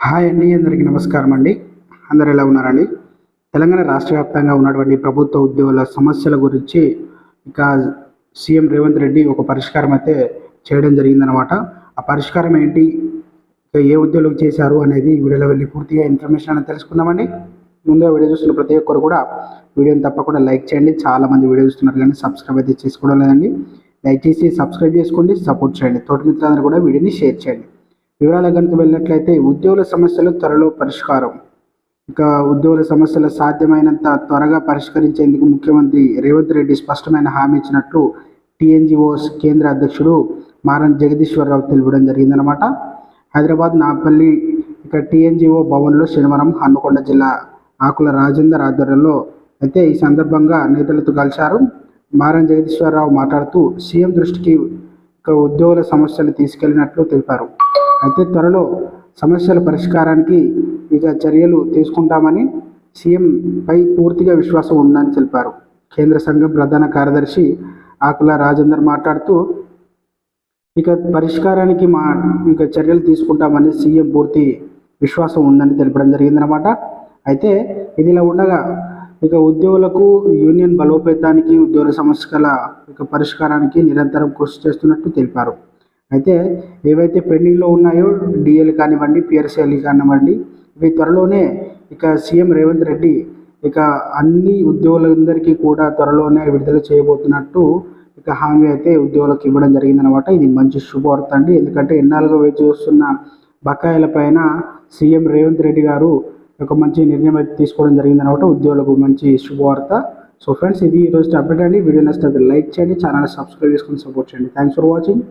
Hi అండి అందరికీ నమస్కారం అండి. అందరు ఎలా ఉన్నారండి? తెలంగాణ రాష్ట్ర వ్యాప్తంగా ఉన్నటువంటి ప్రభుత్వ ఉద్యోగుల సమస్యల గురించి ఇక సీఎం రేవంత్ రెడ్డి ఒక పరిష్కారం అయితే చేయడం జరిగిందనమాట ఆ పరిష్కారం ఏంటి? ఏ ఉద్యోగులకు చేశారు అనేది వీడియోలో వెళ్ళి పూర్తిగా ఇన్ఫర్మేషన్ అనేది తెలుసుకుందామండి. ముందుగా వీడియో చూస్తున్న ప్రతి ఒక్కరు కూడా వీడియోని తప్పకుండా లైక్ చేయండి. చాలా మంది వీడియో చూస్తున్నారు కానీ సబ్స్క్రైబ్ అయితే చేసుకోవడం లేదండి. దయచేసి సబ్స్క్రైబ్ చేసుకోండి సపోర్ట్ చేయండి. తోటి మిత్రులందరూ కూడా వీడియోని షేర్ చేయండి. వివరాలు కనుక వెళ్ళినట్లయితే ఉద్యోగుల సమస్యలు త్వరలో పరిష్కారం. ఇక ఉద్యోగుల సమస్యలు సాధ్యమైనంత త్వరగా పరిష్కరించేందుకు ముఖ్యమంత్రి రేవంత్ రెడ్డి స్పష్టమైన హామీ ఇచ్చినట్లు టీఎన్జిఓస్ కేంద్ర అధ్యక్షుడు మారం జగదీశ్వరరావు తెలియడం జరిగిందనమాట హైదరాబాద్ నాపల్లి ఇక టీఎన్జిఓ భవన్లో శనివారం హన్మకొండ జిల్లా ఆకుల రాజేందర్ ఆధ్వర్యంలో అయితే ఈ సందర్భంగా నేతలతో కలిశారు. మారం జగదీశ్వరరావు మాట్లాడుతూ సీఎం దృష్టికి ఇక ఉద్యోగుల సమస్యలు తీసుకెళ్ళినట్లు తెలిపారు. అయితే త్వరలో సమస్యల పరిష్కారానికి ఇక చర్యలు తీసుకుంటామని సీఎంపై పూర్తిగా విశ్వాసం ఉందని తెలిపారు. కేంద్ర సంఘం ప్రధాన కార్యదర్శి ఆకుల రాజేందర్ మాట్లాడుతూ ఇక పరిష్కారానికి మా ఇక చర్యలు తీసుకుంటామని సీఎం పూర్తి విశ్వాసం ఉందని తెలపడం జరిగిందనమాట అయితే ఇది ఇలా ఉండగా ఇక ఉద్యోగులకు యూనియన్ బలోపేతానికి ఉద్యోగుల సమస్యల ఇక పరిష్కారానికి నిరంతరం కృషి చేస్తున్నట్టు తెలిపారు. అయితే ఏవైతే పెండింగ్లో ఉన్నాయో డిఎల్ కానివ్వండి పిఆర్సీఎల్ కానివ్వండి ఇవి త్వరలోనే ఇక సీఎం రేవంత్ రెడ్డి ఇక అన్ని ఉద్యోగులందరికీ కూడా త్వరలోనే విడుదల చేయబోతున్నట్టు ఇక హామీ అయితే ఉద్యోగులకు ఇవ్వడం జరిగిందనమాట ఇది మంచి శుభవార్త అండి. ఎందుకంటే ఎన్నాళ్ళుగా వేచి చూస్తున్న బకాయిల పైన సీఎం రేవంత్ రెడ్డి గారు ఒక మంచి నిర్ణయం అయితే తీసుకోవడం జరిగిందనమాట ఉద్యోగులకు మంచి శుభవార్త. సో ఫ్రెండ్స్ ఇది ఈరోజు అప్డేట్ అండి. వీడియో నచ్చితే లైక్ చేయండి ఛానల్ సబ్స్క్రైబ్ చేసుకుని సపోర్ట్ చేయండి. Thanks for watching.